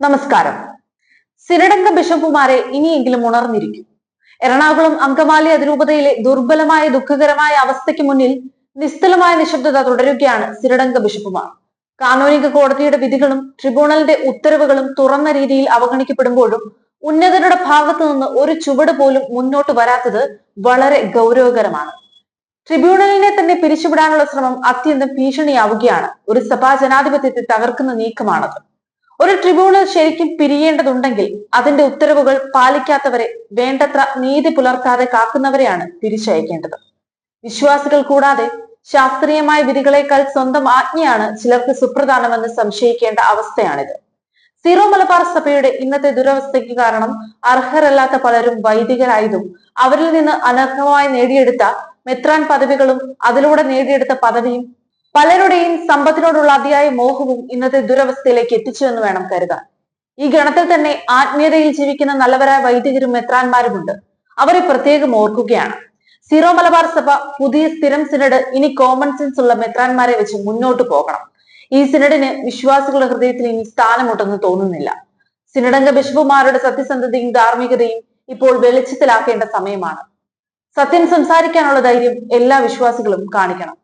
നമസ്കാരം. സിരടങ്ക ബിഷപ്പുമാരെ ഇനിയെങ്കിലും ഉണർന്നിരിക്കും. എറണാകുളം അങ്കമാലി അതിരൂപതയിലെ ദുർബലമായ ദുഃഖകരമായ അവസ്ഥയ്ക്ക് മുന്നിൽ നിസ്തലമായ നിശബ്ദത തുടരുകയാണ് സിരടങ്ക ബിഷപ്പുമാർ. കാനോനിക കോടതിയുടെ വിധികളും ട്രിബ്യൂണലിന്റെ ഉത്തരവുകളും തുറന്ന രീതിയിൽ അവഗണിക്കപ്പെടുമ്പോഴും ഉന്നതരുടെ ഭാഗത്തു നിന്ന് ഒരു ചുവട് പോലും മുന്നോട്ട് വരാത്തത് വളരെ ഗൗരവകരമാണ്. ട്രിബ്യൂണലിനെ തന്നെ പിരിച്ചുവിടാനുള്ള ശ്രമം അത്യന്തം ഭീഷണിയാവുകയാണ്. ഒരു സഭാ ജനാധിപത്യത്തെ തകർക്കുന്ന നീക്കമാണത്. ഒരു ട്രിബ്യൂണൽ ശരിക്കും പിരിയേണ്ടതുണ്ടെങ്കിൽ അതിന്റെ ഉത്തരവുകൾ പാലിക്കാത്തവരെ വേണ്ടത്ര നീതി പുലർത്താതെ കാക്കുന്നവരെയാണ് തിരിച്ചയക്കേണ്ടത്. വിശ്വാസികൾ കൂടാതെ ശാസ്ത്രീയമായ വിധികളെക്കാൾ സ്വന്തം ആജ്ഞയാണ് ചിലർക്ക് സുപ്രധാനമെന്ന് സംശയിക്കേണ്ട അവസ്ഥയാണിത്. സീറോ മലബാർ സഭയുടെ ഇന്നത്തെ ദുരവസ്ഥയ്ക്ക് കാരണം അർഹരല്ലാത്ത പലരും വൈദികരായതും അവരിൽ നിന്ന് അനർഹമായി നേടിയെടുത്ത മെത്രാൻ പദവികളും അതിലൂടെ നേടിയെടുത്ത പദവിയും പലരുടെയും സമ്പത്തിനോടുള്ള അതിയായ മോഹവും ഇന്നത്തെ ദുരവസ്ഥയിലേക്ക് എത്തിച്ചു എന്ന് വേണം കരുതാൻ. ഈ ഗണത്തിൽ തന്നെ ആത്മീയതയിൽ ജീവിക്കുന്ന നല്ലവരായ വൈദികരും മെത്രാന്മാരുമുണ്ട്. അവരെ പ്രത്യേകം ഓർക്കുകയാണ്. സീറോ മലബാർ സഭ പുതിയ സ്ഥിരം സിനഡ് ഇനി കോമൺ സെൻസ് ഉള്ള മെത്രാന്മാരെ വെച്ച് മുന്നോട്ട് പോകണം. ഈ സിനഡിന് വിശ്വാസികളുടെ ഹൃദയത്തിൽ ഇനി സ്ഥാനമുണ്ടെന്ന് തോന്നുന്നില്ല. സിനഡംഗ ബിഷപ്പുമാരുടെ സത്യസന്ധതയും ധാർമ്മികതയും ഇപ്പോൾ വെളിച്ചത്തിലാക്കേണ്ട സമയമാണ്. സത്യം സംസാരിക്കാനുള്ള ധൈര്യം എല്ലാ വിശ്വാസികളും കാണിക്കണം.